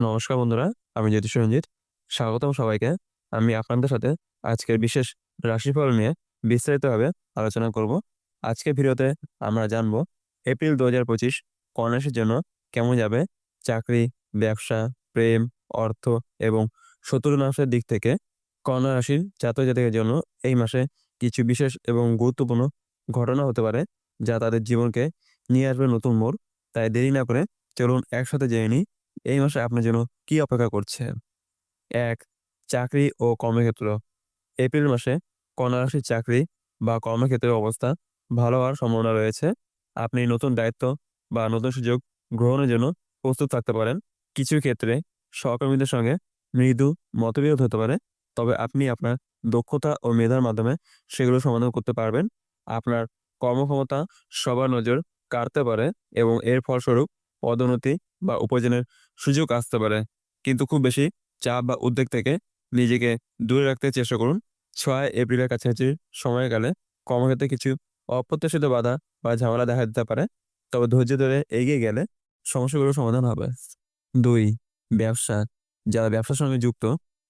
নমস্কার বন্ধুরা, আমি জ্যোতিষ রঞ্জিত। স্বাগতম সবাইকে। আমি আপনাদের সাথে আজকের বিশেষ রাশিফল নিয়ে বিস্তারিতভাবে আলোচনা করব। আজকের ভিডিওতে আমরা জানব এপ্রিল ২০২৫ কন্যা রাশির জন্য কেমন যাবে চাকরি, ব্যবসা, প্রেম, অর্থ এবং শত্রুনাশের দিক থেকে। কন্যা রাশির জাতক জাতিকার জন্য এই মাসে কিছু বিশেষ এবং গুরুত্বপূর্ণ ঘটনা হতে পারে যা তাদের জীবনকে নিয়ে আসবে নতুন মোড়। তাই দেরি না করে চলুন একসাথে জেনে নিই এই মাসে আপনার জন্য কি অপেক্ষা করছে। এক চাকরি ও কর্মক্ষেত্র এপ্রিল মাসে কন্যা রাশির চাকরি বা কর্মক্ষেত্রের অবস্থা ভালো হওয়ার সম্ভাবনা রয়েছে। আপনি নতুন দায়িত্ব বা নতুন সুযোগ গ্রহণের জন্য প্রস্তুত থাকতে পারেন। কিছু ক্ষেত্রে সহকর্মীদের সঙ্গে মৃদু মতবিরোধ হতে পারে, তবে আপনি আপনার দক্ষতা ও মেধার মাধ্যমে সেগুলো সমাধান করতে পারবেন। আপনার কর্মক্ষমতা সবার নজর কাড়তে পারে এবং এর ফলস্বরূপ পদোন্নতি বা উপার্জনের সুযোগ আসতে পারে। কিন্তু খুব বেশি চাপ বা উদ্বেগ থেকে নিজেকে দূরে রাখতে চেষ্টা করুন। ছয় এপ্রিলের কাছাকাছি সময়কালে কর্মক্ষেত্রে কিছু অপ্রত্যাশিত বাধা বা ঝামেলা দেখা দিতে পারে। তবে ধৈর্য ধরে এগিয়ে গেলে সমস্যাগুলোর সমাধান হবে। দুই, ব্যবসা যারা ব্যবসার সঙ্গে যুক্ত,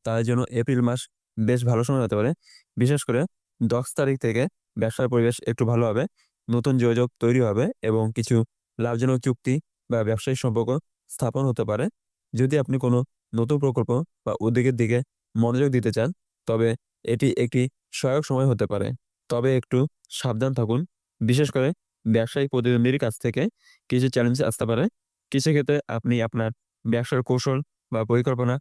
তাদের জন্য এপ্রিল মাস বেশ ভালো সময় হতে পারে। বিশেষ করে ১০ তারিখ থেকে ব্যবসার পরিবেশ একটু ভালো হবে। নতুন যোগাযোগ তৈরি হবে এবং কিছু লাভজনক চুক্তি বা ব্যবসায়িক সম্পর্ক স্থাপন হতে পারে। যদি আপনি কোনো নতুন প্রকল্প বা উদ্যোগের দিকে মনোযোগ দিতে চান, তবে এটি একটি সহায়ক সময় হতে পারে। তবে একটু সাবধান থাকুন। বিশেষ করে ব্যবসায়িক প্রতিদ্বন্দ্বীর কাছ থেকে কিছু চ্যালেঞ্জ আসতে পারে। কিছু ক্ষেত্রে আপনি আপনার ব্যবসার কৌশল বা পরিকল্পনা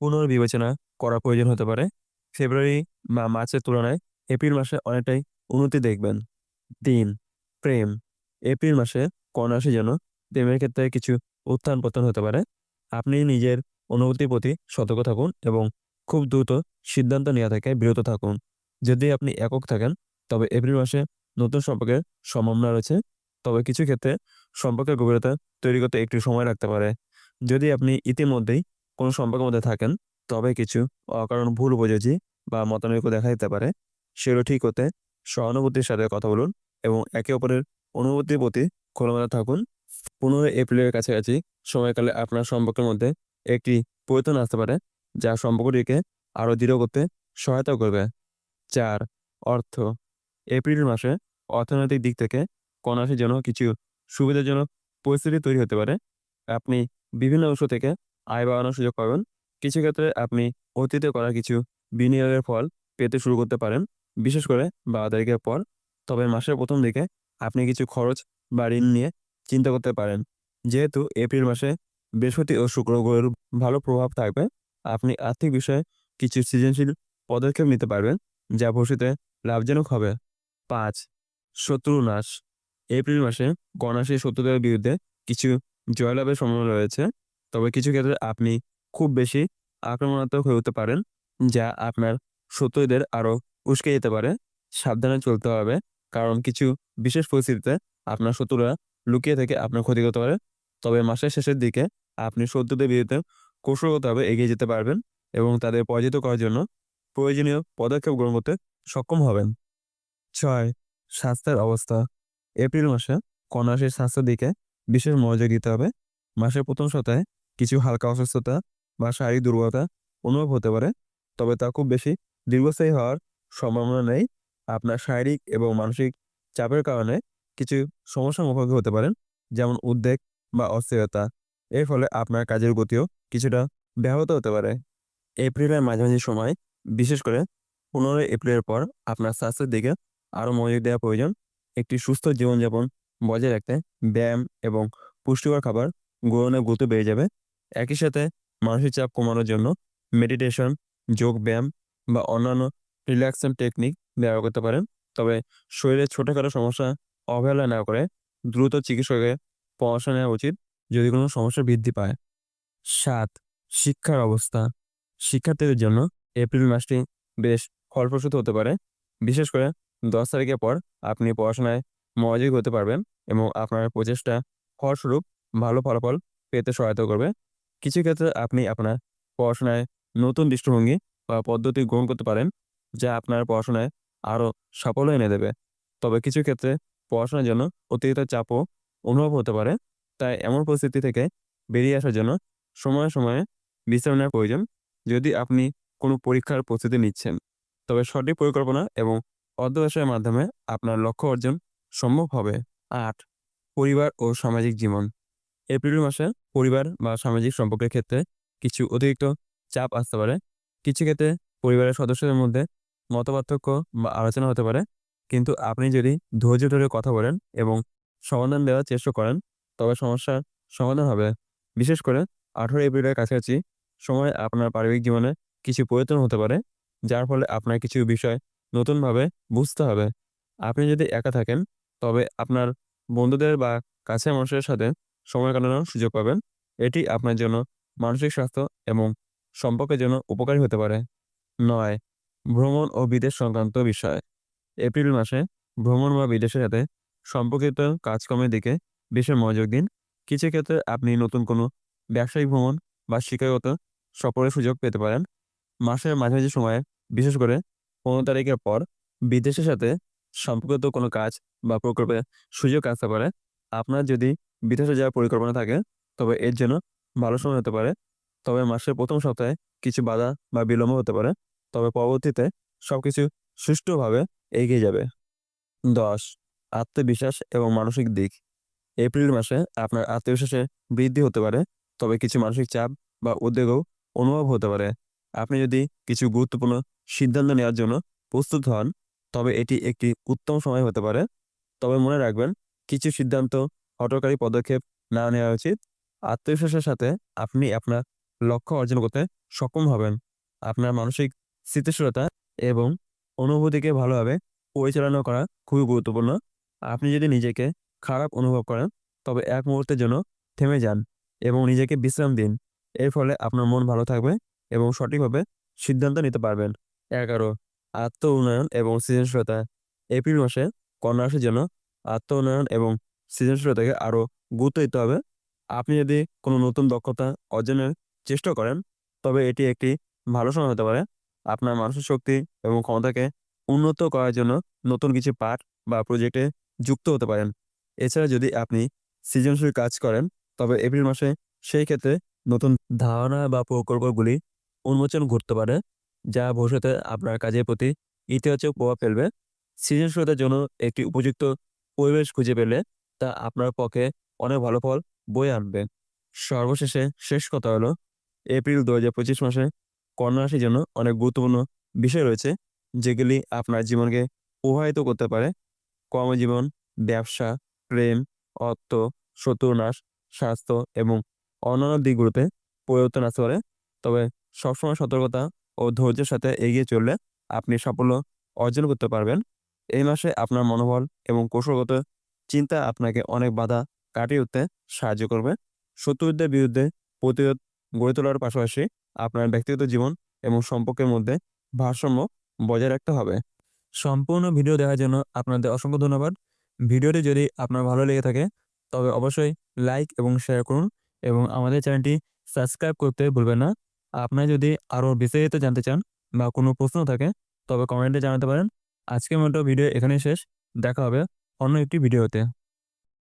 পুনর্বিবেচনা করা প্রয়োজন হতে পারে। ফেব্রুয়ারি বা মার্চের তুলনায় এপ্রিল মাসে অনেকটাই উন্নতি দেখবেন। ৩. প্রেম এপ্রিল মাসে কন্যা যেন প্রেমের ক্ষেত্রে কিছু উত্থান পতন হতে পারে। আপনি নিজের অনুভূতির প্রতি সতর্ক থাকুন এবং খুব দ্রুত সিদ্ধান্ত নেওয়া থেকে বিরত থাকুন। যদি আপনি একক থাকেন, তবে এপ্রিল মাসে নতুন সম্পর্কের সম্ভাবনা রয়েছে। তবে কিছু ক্ষেত্রে সম্পর্কের গভীরতা তৈরি করতে একটু সময় লাগতে পারে। যদি আপনি ইতিমধ্যেই কোনো সম্পর্কের মধ্যে থাকেন, তবে কিছু অকারণ ভুল বোঝাবুঝি বা মতানৈক্য দেখা দিতে পারে। সেগুলো ঠিক করতে সহানুভূতির সাথে কথা বলুন এবং একে অপরের অনুভূতির প্রতি খোলামেলা থাকুন। ১৫ এপ্রিলের কাছাকাছি সময়কালে আপনার সম্পর্কের মধ্যে একটি পরিবর্তন আসতে পারে যা সম্পর্কটিকে আরও দৃঢ় করতে সহায়তা করবে। চার অর্থ এপ্রিল মাসে অর্থনৈতিক দিক থেকে কন্যা রাশির জন্য কিছু সুবিধাজনক পরিস্থিতি তৈরি হতে পারে। আপনি বিভিন্ন উৎস থেকে আয় বাড়ানোর সুযোগ পাবেন। কিছু ক্ষেত্রে আপনি অতীতে করা কিছু বিনিয়োগের ফল পেতে শুরু করতে পারেন, বিশেষ করে ১২ তারিখের পর। তবে মাসের প্রথম দিকে আপনি কিছু খরচ বা ঋণ নিয়ে চিন্তা করতে পারেন। যেহেতু এপ্রিল মাসে বৃহস্পতি ও শুক্র গ্রহের ভালো প্রভাব থাকবে, আপনি আর্থিক বিষয়ে কিছু সৃজনশীল পদক্ষেপ নিতে পারবেন, যা ভবিষ্যতে লাভজনক হবে। পাঁচ শত্রু নাশ এপ্রিল মাসে কন্যা শত্রুদের বিরুদ্ধে কিছু জয়লাভের সম্ভাবনা রয়েছে। তবে কিছু ক্ষেত্রে আপনি খুব বেশি আক্রমণাত্মক হয়ে উঠতে পারেন, যা আপনার শত্রুদের আরও উস্কে যেতে পারে। সাবধানে চলতে হবে, কারণ কিছু বিশেষ পরিস্থিতিতে আপনার শত্রুরা লুকিয়ে থেকে আপনার ক্ষতি করতে পারে। তবে মাসের শেষের দিকে আপনি শত্রুদের বিরুদ্ধে কৌশলগতভাবে এগিয়ে যেতে পারবেন এবং তাদের পরাজিত করার জন্য প্রয়োজনীয় পদক্ষেপ গ্রহণ করতে সক্ষম হবেন। ছয় স্বাস্থ্যের অবস্থা এপ্রিল মাসে কন্যা স্বাস্থ্যের দিকে বিশেষ মনোযোগ দিতে হবে। মাসের প্রথম সপ্তাহে কিছু হালকা অসুস্থতা বা শারীরিক দুর্বলতা অনুভব হতে পারে, তবে তা খুব বেশি দীর্ঘস্থায়ী হওয়ার সম্ভাবনা নেই। আপনার শারীরিক এবং মানসিক চাপের কারণে কিছু সমস্যার মুখোমুখি হতে পারেন, যেমন উদ্বেগ বা অস্থিরতা। এর ফলে আপনার কাজের গতিও কিছুটা ব্যাহত হতে পারে। এপ্রিলের মাঝামাঝি সময়, বিশেষ করে ১৫ এপ্রিলের পর আপনার স্বাস্থ্যের দিকে আরও মনোযোগ দেওয়া প্রয়োজন। একটি সুস্থ জীবনযাপন বজায় রাখতে ব্যায়াম এবং পুষ্টিকর খাবার গ্রহণের গুরুত্ব বেড়ে যাবে। একই সাথে মানসিক চাপ কমানোর জন্য মেডিটেশন, যোগ ব্যায়াম বা অন্যান্য রিল্যাক্সেশন টেকনিক ব্যবহার করতে পারেন। তবে শরীরের ছোটখাটো সমস্যা অবহেলা না করে দ্রুত চিকিৎসকের পরামর্শ নেওয়া উচিত যদি কোনো সমস্যা বৃদ্ধি পায়। ৭. শিক্ষার অবস্থা শিক্ষার্থীদের জন্য এপ্রিল মাসটি বেশ ফলপ্রসূত হতে পারে। বিশেষ করে ১০ তারিখের পর আপনি পড়াশোনায় মনোযোগী হতে পারবেন এবং আপনার প্রচেষ্টা ফলস্বরূপ ভালো ফলাফল পেতে সহায়তা করবে। কিছু ক্ষেত্রে আপনি আপনার পড়াশোনায় নতুন দৃষ্টিভঙ্গি বা পদ্ধতি গ্রহণ করতে পারেন, যা আপনার পড়াশোনায় আরও সাফল্য এনে দেবে। তবে কিছু ক্ষেত্রে পড়াশোনার জন্য অতিরিক্ত চাপও অনুভব হতে পারে। তাই এমন পরিস্থিতি থেকে বেরিয়ে আসার জন্য সময়ে সময়ে বিশ্রাম নেওয়ার প্রয়োজন। যদি আপনি কোনো পরীক্ষার প্রস্তুতি নিচ্ছেন, তবে সঠিক পরিকল্পনা এবং অধ্যবসায়ের মাধ্যমে আপনার লক্ষ্য অর্জন সম্ভব হবে। আট, পরিবার ও সামাজিক জীবন। এপ্রিল মাসে পরিবার বা সামাজিক সম্পর্কের ক্ষেত্রে কিছু অতিরিক্ত চাপ আসতে পারে। কিছু ক্ষেত্রে পরিবারের সদস্যদের মধ্যে মতপার্থক্য বা আলোচনা হতে পারে। কিন্তু আপনি যদি ধৈর্য ধরে কথা বলেন এবং সমাধান দেওয়ার চেষ্টা করেন, তবে সমস্যার সমাধান হবে। বিশেষ করে আঠেরো এপ্রিলের কাছাকাছি সময় আপনার পারিবারিক জীবনে কিছু পরিবর্তন হতে পারে, যার ফলে আপনার কিছু বিষয় নতুনভাবে বুঝতে হবে। আপনি যদি একা থাকেন, তবে আপনার বন্ধুদের বা কাছের মানুষের সাথে সময় কাটানোর সুযোগ পাবেন। এটি আপনার জন্য মানসিক স্বাস্থ্য এবং সম্পর্কের জন্য উপকারী হতে পারে। নয়, ভ্রমণ ও বিদেশ সংক্রান্ত বিষয়। এপ্রিল মাসে ভ্রমণ বা বিদেশের সাথে সম্পর্কিত কাজকর্মের দিকে বেশি মনোযোগ দিন। কিছু ক্ষেত্রে আপনি নতুন কোনো ব্যবসায়িক ভ্রমণ বা শিক্ষাগত সফরের সুযোগ পেতে পারেন। মাসের মাঝামাঝি সময়ে, বিশেষ করে পনেরো তারিখের পর বিদেশের সাথে সম্পর্কিত কোনো কাজ বা প্রকল্পে সুযোগ আসতে পারে। আপনার যদি বিদেশে যাওয়ার পরিকল্পনা থাকে, তবে এর জন্য ভালো সময় হতে পারে। তবে মাসের প্রথম সপ্তাহে কিছু বাধা বা বিলম্ব হতে পারে। তবে পরবর্তীতে সবকিছু সুষ্ঠুভাবে এগিয়ে যাবে। দশ, আত্মবিশ্বাস এবং মানসিক দিক। এপ্রিল মাসে আপনার আত্মবিশ্বাসে বৃদ্ধি হতে পারে, তবে কিছু মানসিক চাপ বা উদ্বেগও অনুভব হতে পারে। আপনি যদি কিছু গুরুত্বপূর্ণ সিদ্ধান্ত নেওয়ার জন্য প্রস্তুত হন, তবে এটি একটি উত্তম সময় হতে পারে। তবে মনে রাখবেন, কিছু সিদ্ধান্ত হঠকারী পদক্ষেপ না নেওয়া উচিত। আত্মবিশ্বাসের সাথে আপনি আপনার লক্ষ্য অর্জন করতে সক্ষম হবেন। আপনার মানসিক স্থিতিশীলতা এবং অনুভূতিকে ভালোভাবে পরিচালনা করা খুবই গুরুত্বপূর্ণ। আপনি যদি নিজেকে খারাপ অনুভব করেন, তবে এক মুহূর্তের জন্য থেমে যান এবং নিজেকে বিশ্রাম দিন। এর ফলে আপনার মন ভালো থাকবে এবং সঠিকভাবে সিদ্ধান্ত নিতে পারবেন। এগারো আত্ম উন্নয়ন এবং সৃজনশীলতা। এপ্রিল মাসে কন্যা রাশির জন্য আত্ম উন্নয়ন এবং সৃজনশীলতাকে আরও গুরুত্ব দিতে হবে। আপনি যদি কোনো নতুন দক্ষতা অর্জনের চেষ্টা করেন, তবে এটি একটি ভালো সময় হতে পারে। আপনার মানসিক শক্তি এবং ক্ষমতাকে উন্নত করার জন্য নতুন কিছু পাঠ বা প্রজেক্টে যুক্ত হতে পারেন। এছাড়া যদি আপনি সৃজনশীল কাজ করেন, তবে এপ্রিল মাসে সেই ক্ষেত্রে নতুন ধারণা বা প্রকল্পগুলি উন্মোচন ঘটতে পারে, যা ভবিষ্যতে আপনার কাজের প্রতি ইতিবাচক প্রভাব ফেলবে। সৃজনশীলতার জন্য একটি উপযুক্ত পরিবেশ খুঁজে পেলে তা আপনার পক্ষে অনেক ভালো ফল বয়ে আনবে। সর্বশেষে শেষ কথা হলো, এপ্রিল দু হাজার পঁচিশ মাসে কন্যা রাশির জন্য অনেক গুরুত্বপূর্ণ বিষয় রয়েছে, যেগুলি আপনার জীবনকে প্রভাবিত করতে পারে। কর্মজীবন, ব্যবসা, প্রেম, অর্থ শত্রুনাশ স্বাস্থ্য এবং অন্যান্য দিকগুলোতে পরিবর্তন আসতে পারে। তবে সবসময় সতর্কতা ও ধৈর্যের সাথে এগিয়ে চললে আপনি সাফল্য অর্জন করতে পারবেন। এই মাসে আপনার মনোবল এবং কৌশলগত চিন্তা আপনাকে অনেক বাধা কাটিয়ে উঠতে সাহায্য করবে। শত্রুদের বিরুদ্ধে প্রতিরোধ গড়ে তোলার পাশাপাশি আপনার ব্যক্তিগত জীবন এবং সম্পর্কের মধ্যে ভারসাম্য বজায় রাখতে হবে। সম্পূর্ণ ভিডিও দেখার জন্য আপনাদের অসংখ্য ধন্যবাদ। ভিডিওটি যদি আপনার ভালো লেগে থাকে, তবে অবশ্যই লাইক এবং শেয়ার করুন এবং আমাদের চ্যানেলটি সাবস্ক্রাইব করতে ভুলবেন না। আপনার যদি আরও বিস্তারিত জানতে চান বা কোনো প্রশ্ন থাকে, তবে কমেন্টে জানাতে পারেন। আজকের মতো ভিডিও এখানেই শেষ। দেখা হবে অন্য একটি ভিডিওতে।